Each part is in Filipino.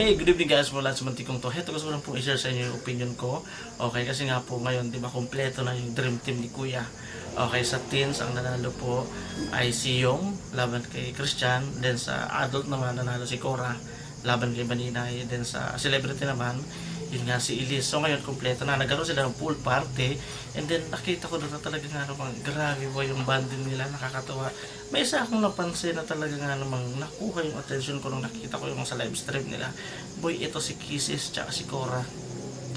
Hey, good evening guys mula sa mantikong to. Heto gusto ko lang po i-share sa inyo yung opinion ko. Okay, kasi nga po ngayon, di ba, kompleto na yung dream team ni Kuya. Okay, sa teens, ang nanalo po ay si Yong, laban kay Christian. Then sa adult naman, nanalo si Cora, laban kay Baninay. Then sa celebrity naman, yun nga si Elise. So ngayon, kompleto na. Nagkaroon sila ng pool party. And then, nakita ko na talaga nga namang grabe po yung banding nila. Nakakatawa. May isa akong napansin na talaga nga namang nakuha yung attention ko nung nakita ko yung sa live stream nila. Boy, ito si Kisses tsaka si Cora.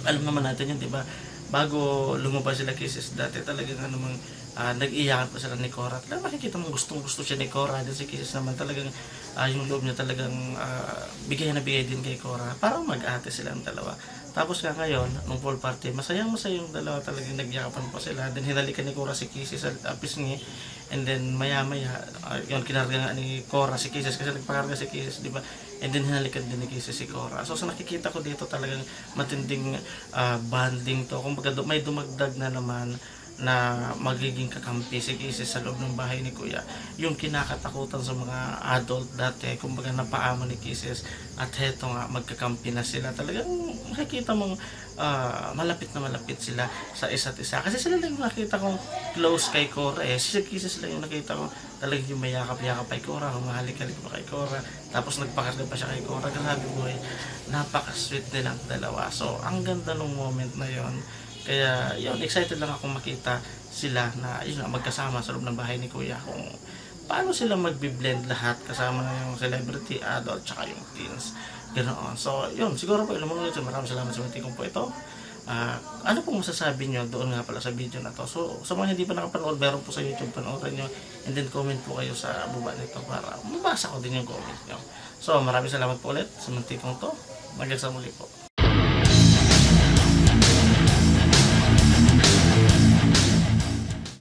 Alam naman natin yun, di ba? Bago lumabas sila Kisses dati, talaga nga namang ah, nag-iyakan pa sila ni Cora. Talaga makikita mo gustong gusto siya ni Cora. Then si Kisses naman talagang ah, yung loob niya talagang ah, bigay na bigay din kay Cora. Parang mag-ate sila ang dalawa. Tapos nga ngayon, nung pool party, masayang masaya yung dalawa talagang nagyakapan pa sila. Then hinalikan ni Cora si Kisses sa uh, pisngi. And then maya maya, uh, yun kinarga nga ni Cora si Kisses kasi nagpakarga si Kisses, di ba? And then hinalikan din ni Kisses si Cora. So sa nakikita ko dito talagang matinding ah, bonding to. Kung do- may dumagdag na naman na magiging kakampi si Kisses sa loob ng bahay ni Kuya. Yung kinakatakutan sa mga adult dati, kumbaga napaamo ni Kisses at heto nga magkakampi na sila. Talagang makikita mong ah, malapit na malapit sila sa isa't isa. Kasi sila lang yung nakita kong close kay Cora eh. Si Kisses lang yung nakita ko talagang yung mayakap-yakap kay Cora, humahalik-halik pa kay Cora. Tapos nagpakarga pa siya kay Cora. Grabe boy, napaka-sweet nilang dalawa. So, ang ganda ng moment na yon kaya yun, excited lang ako makita sila na yun magkasama sa loob ng bahay ni Kuya kung paano sila magbi-blend lahat kasama na yung celebrity, adult, tsaka yung teens. Ganoon. So, yun, siguro po ilang mga maraming salamat sa muntikong po ito. Ah, ano pong masasabi nyo doon nga pala sa video na to? So, sa mga hindi pa nakapanood, meron po sa YouTube, panoorin nyo and then comment po kayo sa baba nito para mabasa ko din yung comment nyo. So, maraming salamat po ulit sa muntikong to. Sa muli po.